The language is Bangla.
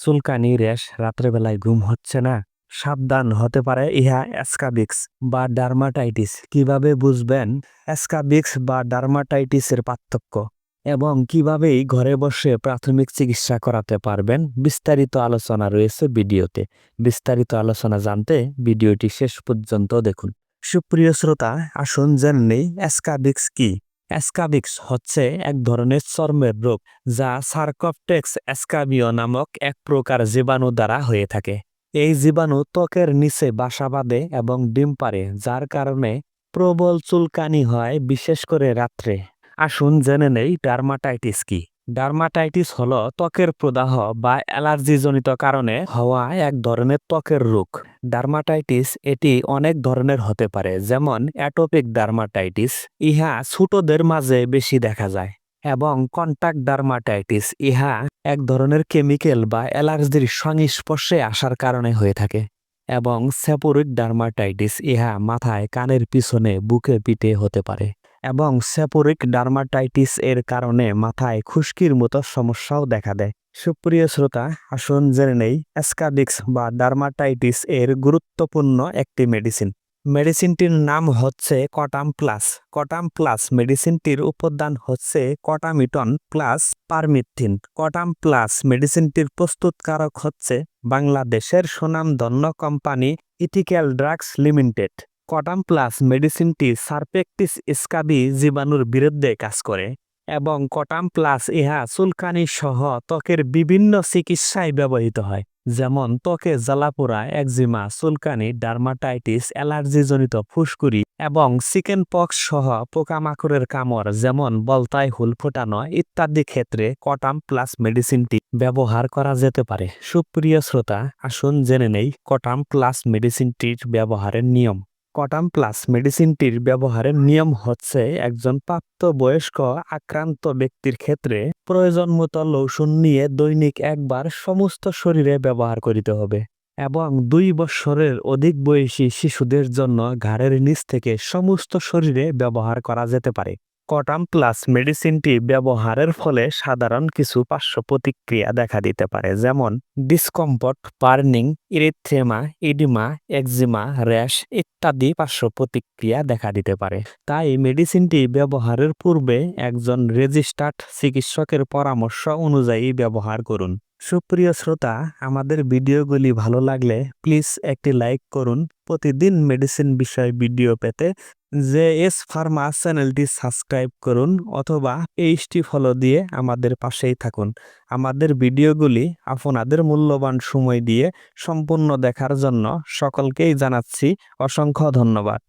চুলকানি, র্যাশ রাত্রেবেলায় ঘুম হচ্ছে না। সাবধান হতে পারে ইহা অ্যাসকাবিক্স বা ডার্মাটাইটিস। কীভাবে বুঝবেন? অ্যাসকাবিক্স বা ডার্মাটাইটিসের পার্থক্য এবং কিভাবেই ঘরে বসে প্রাথমিক চিকিৎসা করাতে পারবেন বিস্তারিত আলোচনা রয়েছে ভিডিওতে। বিস্তারিত আলোচনা জানতে ভিডিওটি শেষ পর্যন্ত দেখুন। সুপ্রিয় শ্রোতা, আসুন জেনে নেই অ্যাসকাবিক্স কি। অ্যাসকাবিক্স হচ্ছে এক ধরনের চর্মের রোগ যা সার্কপটেক্স অ্যাসকাবিও নামক এক প্রকার জীবাণু দ্বারা হয়ে থাকে। এই জীবাণু ত্বকের নিচে বাসা বাঁধে এবং ডিম পারে যার কারণে প্রবল চুলকানি হয়, বিশেষ করে রাত্রে। আসুন জেনে নেই ডার্মাটাইটিস কি। ডার্মাটাইটিস হলো ত্বকের প্রদাহ বা অ্যালার্জিজনিত কারণে হওয়া এক ধরনের ত্বকের রোগ। ডার্মাটাইটিস এটি অনেক ধরনের হতে পারে, যেমন অ্যাটোপিক ডার্মাটাইটিস। ইহা ছোটদের মাঝে বেশি দেখা যায় এবং কন্টাক্ট ডার্মাটাইটিস ইহা এক ধরনের কেমিক্যাল বা অ্যালার্জির সংস্পর্শে আসার কারণে হয়ে থাকে এবং সেপোরিক ডার্মাটাইটিস ইহা মাথায়, কানের পিছনে, বুকে, পিঠে হতে পারে এবং সেপোরিক ডার্মাটাইটিস এর কারণে মাথায় খুশকির মতো সমস্যাও দেখা দেয়। সুপ্রিয় শ্রোতা, আসুন জেনে নেই অ্যাসকাবিক্স বা ডার্মাটাইটিস এর গুরুত্বপূর্ণ একটি মেডিসিন মেডিসিনটির নাম হচ্ছে কটাম প্লাস কটাম প্লাস মেডিসিনটির উপাদান হচ্ছে কটামিটন প্লাস পারমিথিন কটাম প্লাস মেডিসিনটির প্রস্তুতকারক হচ্ছে বাংলাদেশের সুনামধন্য কোম্পানি ইথিক্যাল ড্রাগস লিমিটেড কটাম প্লাস মেডিসিনটি সারপেকটিস স্কাবি জীবাণুর বিরুদ্ধে কাজ করে। এবং কটাম প্লাস ইহা চুলকানি সহ ত্বকের বিভিন্ন চিকিৎসায় ব্যবহৃত হয়, যেমন ত্বকে জ্বালাপোড়া একজিমা, চুলকানি, ডার্মাটাইটিস, অ্যালার্জিজনিত ফুসকুড়ি এবং চিকেন পক্স সহ পোকামাকড়ের কামড়, যেমন বলতায় হুল ফোটানো ইত্যাদি ক্ষেত্রে কটাম প্লাস মেডিসিনটি ব্যবহার করা যেতে পারে। সুপ্রিয় শ্রোতা, আসুন জেনে নেই কটাম প্লাস মেডিসিনটির ব্যবহারের নিয়ম। কটাম প্লাস মেডিসিনটির ব্যবহারের নিয়ম হচ্ছে একজন প্রাপ্ত বয়স্ক আক্রান্ত ব্যক্তির ক্ষেত্রে প্রয়োজন মতো লৌসুন নিয়ে দৈনিক একবার সমস্ত শরীরে ব্যবহার করিতে হবে এবং দুই বৎসরের অধিক বয়সী শিশুদের জন্য ঘাড়ের নিচ থেকে সমস্ত শরীরে ব্যবহার করা যেতে পারে। কটাম প্লাস মেডিসিনটি ব্যবহারের ফলে সাধারণ কিছু পার্শ্ব প্রতিক্রিয়া দেখা দিতে পারে, যেমন discomfort, burning, erythema, oedema, eczema, rash ইত্যাদি পার্শ্ব প্রতিক্রিয়া দেখা দিতে পারে। তাই মেডিসিনটি ব্যবহারের পূর্বে একজন রেজিস্টার্ড চিকিৎসকের পরামর্শ অনুযায়ী ব্যবহার করুন। সুপ্রিয় শ্রোতা, আমাদের ভিডিওগুলি ভালো লাগলে প্লিজ একটি লাইক করুন। প্রতিদিন মেডিসিন বিষয়ে ভিডিও পেতে জে এস ফার্মা চ্যানেলটি সাবস্ক্রাইব করুন অথবা এইচটি ফলো দিয়ে আমাদের পাশেই থাকুন। আমাদের ভিডিওগুলি আপনাদের মূল্যবান সময় দিয়ে সম্পূর্ণ দেখার জন্য সকলকেই জানাচ্ছি অসংখ্য ধন্যবাদ।